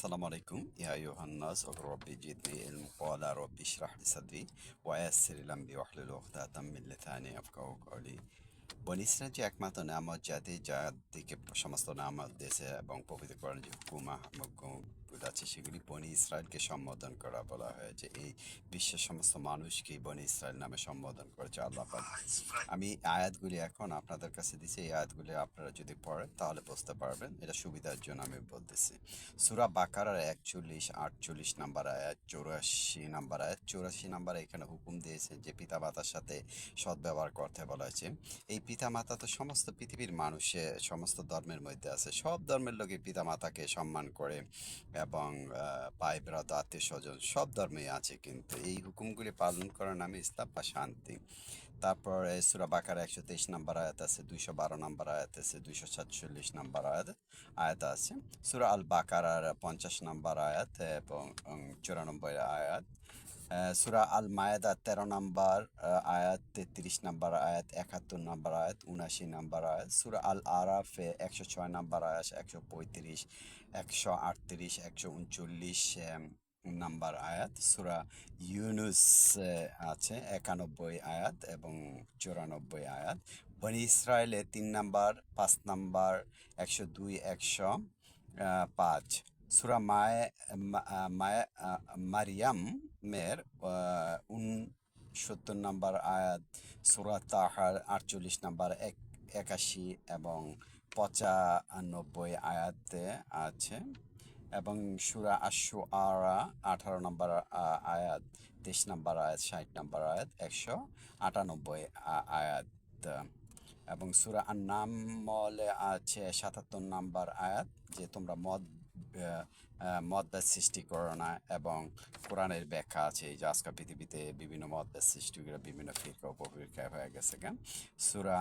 আসসালামু আলাইকুম। ইয়া ইউহান্নাস ওয়া রাব্বি, জিদনি ইলম, ক্বালা, রাব্বি ইশরাহ লি সাদরি, ওয়া ইয়াসসির লি আমরি, ওয়াহলুল উখদাতাম মিন লিসানি ইয়াফকাহু কওলি। বনি ইসরায়েল যে একমাত্র নামত জাতি জাতিকে সমস্ত নামত দেশে এবং পবিত্র করেন যে হুকুমা হুকুমগুলো আছে সেগুলি বনি ইসরায়েলকে সম্বোধন করা বলা হয়েছে। এই বিশ্বের সমস্ত মানুষকে বনি ইসরায়েল নামে সম্বোধন করেছে আল্লাহ আমি আয়াতগুলি এখন আপনাদের কাছে দিচ্ছি এই আয়াতগুলি আপনারা যদি পড়েন তাহলে বুঝতে পারবেন। এটা সুবিধার জন্য আমি বলতেছি। সুরা বাকারার একচল্লিশ আটচল্লিশ নাম্বার আয়াত চৌরাশি নাম্বার আয়াত চৌরাশি নাম্বার এখানে হুকুম দিয়েছে যে পিতা মাতার সাথে সদ্ব্যবহার করতে বলা হয়েছে। এই পিতা মাতা তো সমস্ত পৃথিবীর মানুষে, সমস্ত ধর্মের মধ্যে আছে। সব ধর্মের লোকে পিতা মাতাকে সম্মান করে এবং ভাই ব্রাত আত্মীয় স্বজন, সব ধর্মেই আছে। কিন্তু এই হুকুমগুলি পালন করার নামে ইসলাম বা শান্তি। তারপরে সুরা বাকার একশো তেইশ নম্বর আয়াত আছে, দুইশো বারো নাম্বার আয়াত আছে, দুইশো সাতচল্লিশ নম্বর আয়াত আয়াত আছে। সুরা আল বাকারার পঞ্চাশ নম্বর আয়াত এবং চুরানব্বই আয়াত। সুরা আল মায়েদা তেরো নাম্বার আয়াত তেত্রিশ নাম্বার, আয়াত একাত্তর নাম্বার, আয়াত উনাশি নাম্বার, আয়াত সুরা আল আরাফে একশো ছয় নাম্বার, আয়াত একশো পঁয়ত্রিশ, একশো আটত্রিশ, একশো উনচল্লিশ নাম্বার আয়াত সুরা ইউনুস আছে, একানব্বই আয়াত এবং চুরানব্বই আয়াত। বনি ইসরায়েলে তিন নাম্বার, পাঁচ নাম্বার, একশো দুই, একশো পাঁচ। সুরা মায়ে মায়ে আহ, মারিয়ামের উনসত্তর নাম্বার আয়াত সুরা তাহার আটচল্লিশ নাম্বার এক একাশি এবং পঁচানব্বই আয়াতে আছে এবং সুরা আশু আরা আঠারো নম্বর আয়াত তেইশ নম্বর আয়াত ষাট নম্বর আয়াত একশো আটানব্বই আয়াত এবং সুরা আন্নামলে আছে সাতাত্তর নাম্বার আয়াত যে তোমরা মদ মতভেদ সৃষ্টি না এবং কোরআনের ব্যাখ্যা আছে, এই যে আজকাল পৃথিবীতে বিভিন্ন মতভেদ সৃষ্টি করে বিভিন্ন ফিরকা উপফিরকায় হয়ে গেছে, কেন? সুরা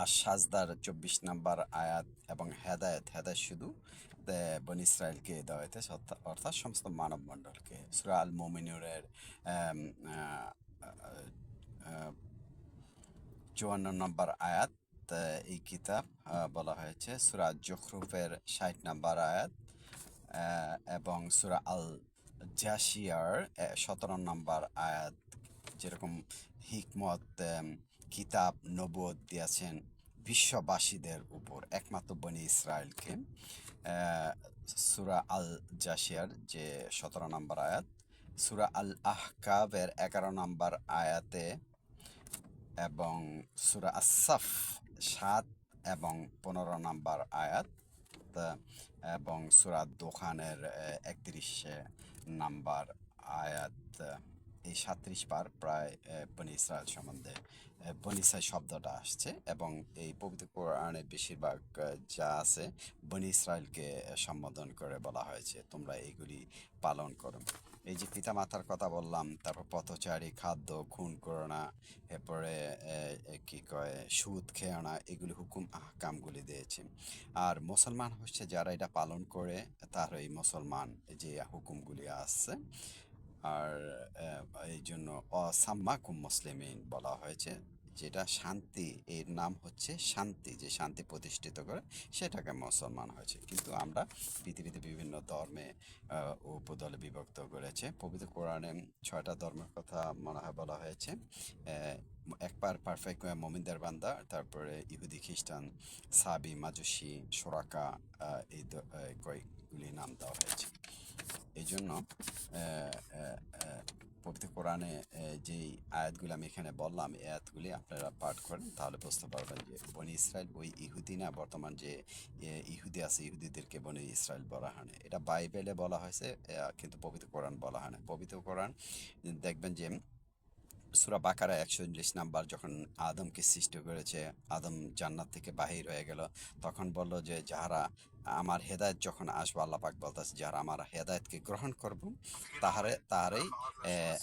আর সাজদার চব্বিশ নাম্বার আয়াত এবং হেদায়েত হেদায়েত শুধু বনি ইসরায়েলকে দেওয়া হয়েছে অর্থাৎ সমস্ত মানব মণ্ডলকে সুরা আল মোমিনুরের চুয়ান্ন নম্বর আয়াত এই কিতাব বলা হয়েছে সুরা জখরুফের ষাট নাম্বার আয়াত এবং সুরা আল জাসিয়ার সতেরো নম্বর আয়াত। যেরকম হিকমত কিতাব নবদ দিয়েছেন বিশ্ববাসীদের উপর, একমাত্র বনি ইসরায়েলকে। সুরা আল জাসিয়ার যে সতেরো নম্বর আয়াত, সুরা আল আহকাবের এগারো নম্বর আয়াতে এবং সুরা আসাফ সাত এবং পনেরো নাম্বার আয়াত এবং সুরা দোকানের একত্রিশ নাম্বার আয়াত সাত্রিশ বার প্রায় বনি ইসরায়েল সম্বন্ধে বনি ইসরায়েল শব্দটা আসছে এবং এই পবিত্র কোরআনে বেশিরভাগ যা আছে বনি ইসরায়েলকে সম্বোধন করে বলা হয়েছে। তোমরা এইগুলি পালন করো। এই যে পিতা মাতার কথা বললাম, তারপর পথচারী, খাদ্য, খুন করো না এরপরে কি কয়, সুদ খেও না এগুলি হুকুম কামগুলি দিয়েছে। আর মুসলমান হচ্ছে যারা এটা পালন করে তার এই মুসলমান যে হুকুমগুলি আছে আর এই জন্য অসাম্মাকুম মুসলিমিন বলা হয়েছে যেটা শান্তি এর নাম হচ্ছে শান্তি যে শান্তি প্রতিষ্ঠিত করে সেটাকে মুসলমান হয়েছে। কিন্তু আমরা পৃথিবীতে বিভিন্ন ধর্মে উপদলে বিভক্ত করেছে। পবিত্র কোরআনে ছয়টা ধর্মের কথা মনে হয় বলা হয়েছে। আহ, একবার পারফেক্ট মোমিনদের বান্দা তারপরে ইহুদি খ্রিস্টান সাবি মাজুসি সোরাকা এই কয়েকগুলি নাম দেওয়া হয়েছে। এই জন্য পবিত্র কোরআনে যেই আয়াতগুলি আমি এখানে বললাম, এই আয়াতগুলি আপনারা পাঠ করেন, তাহলে বুঝতে পারবেন যে বনি ইসরায়েল ওই ইহুদি না, বর্তমান যে ইহুদি আছে, ইহুদিদেরকে বনি ইসরায়েল বলা হয় না। এটা বাইবেলে বলা হয়েছে কিন্তু পবিত্র কোরআন বলা হয় না। পবিত্র কোরআন, দেখবেন যে সুরা বাকারা একশো উনিশ নাম্বার যখন আদমকে সৃষ্টি করেছে, আদম জান্নাত থেকে বাহির হয়ে গেল, তখন বলল যে, যাহারা আমার হেদায়ত যখন আসব আল্লাপাক বলতেছে যারা আমার হেদায়তকে গ্রহণ করব, তাহারে তারই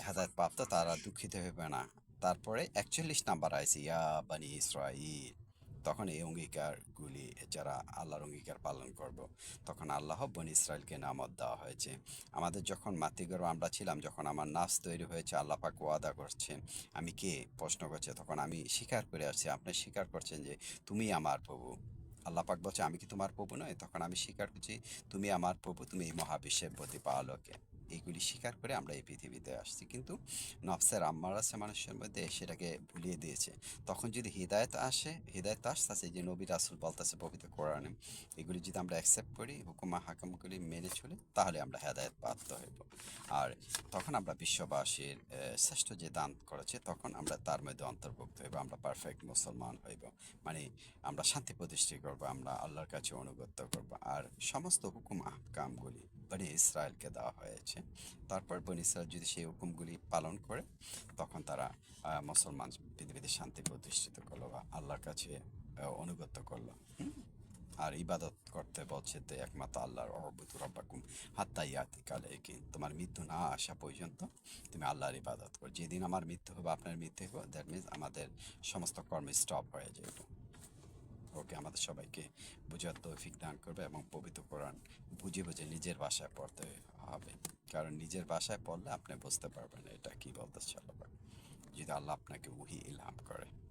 হেদায়ত প্রাপ্ত তারা দুঃখিত হবে না। তারপরে একচল্লিশ নাম্বার আইসি ইয়া বানি ইসরাইল তখন এই অঙ্গীকারগুলি যারা আল্লাহর অঙ্গীকার পালন করব, তখন আল্লাহ বন ইসরায়েলকে নামত দেওয়া হয়েছে। আমাদের যখন মাতৃগর্ভ, আমরা ছিলাম যখন আমার নাচ তৈরি হয়েছে, আল্লাহ পাক ওয়াদা করছে আমি কে? প্রশ্ন করছে। তখন আমি স্বীকার করে আসছি। আপনি স্বীকার করছেন যে তুমি আমার প্রভু। আল্লাহ পাক বলছে, আমি কি তোমার প্রভু নয় তখন আমি স্বীকার করছি, তুমি আমার প্রভু, তুমি এই মহাবিশ্বের প্রতিপালকে। এইগুলি স্বীকার করে আমরা এই পৃথিবীতে আসছি। কিন্তু নফসের আম্মার আছে মানুষের মধ্যে, সেটাকে ভুলিয়ে দিয়েছে। তখন যদি হৃদায়ত আসে, হৃদায়ত আসতেছে যে নবী রাসুল বলতেছে পবিত্র কোরআনে, এগুলি যদি আমরা অ্যাকসেপ্ট করি, হুকুমা হাকামগুলি মেনে চলি, তাহলে আমরা হেদায়ত প্রাপ্ত হইব। আর তখন আমরা বিশ্ববাসীর শ্রেষ্ঠ যে দান করেছে, তখন আমরা তার মধ্যে অন্তর্ভুক্ত হইব, আমরা পারফেক্ট মুসলমান হইব। মানে আমরা শান্তি প্রতিষ্ঠা করব, আমরা আল্লাহর কাছে অনুগত্য করব। আর সমস্ত হুকুম আহকামগুলি বনি ইসরায়েলকে দেওয়া হয়েছে। তারপর বনি ইসরায়েল যদি সেই হুকুমগুলি পালন করে, তখন তারা মুসলমান পৃথিবীতে শান্তি প্রতিষ্ঠিত করল বা আল্লাহর কাছে অনুগত্য করল। আর ইবাদত করতে বলছে তো একমাত্র আল্লাহর অবুতু রব্বাকুম, হাত্তা ইয়াতি কালে কি তোমার মৃত্যু না আসা পর্যন্ত তুমি আল্লাহর ইবাদত করো। যেদিন আমার মৃত্যু হবে, আপনার মৃত্যু হবে। দ্যাট মিনস আমাদের সমস্ত কর্ম স্টপ হয়ে যাবে। ওকে আমাদের সবাইকে বুঝার তৌফিক দান করবে এবং পবিত্র কোরআন বুঝে বুঝে নিজের বাসায় পড়তে হবে। কারণ নিজের বাসায় পড়লে আপনি বুঝতে পারবেন এটা কী বলতে চাল যদি আল্লাহ আপনাকে উহি ইলহাম করে।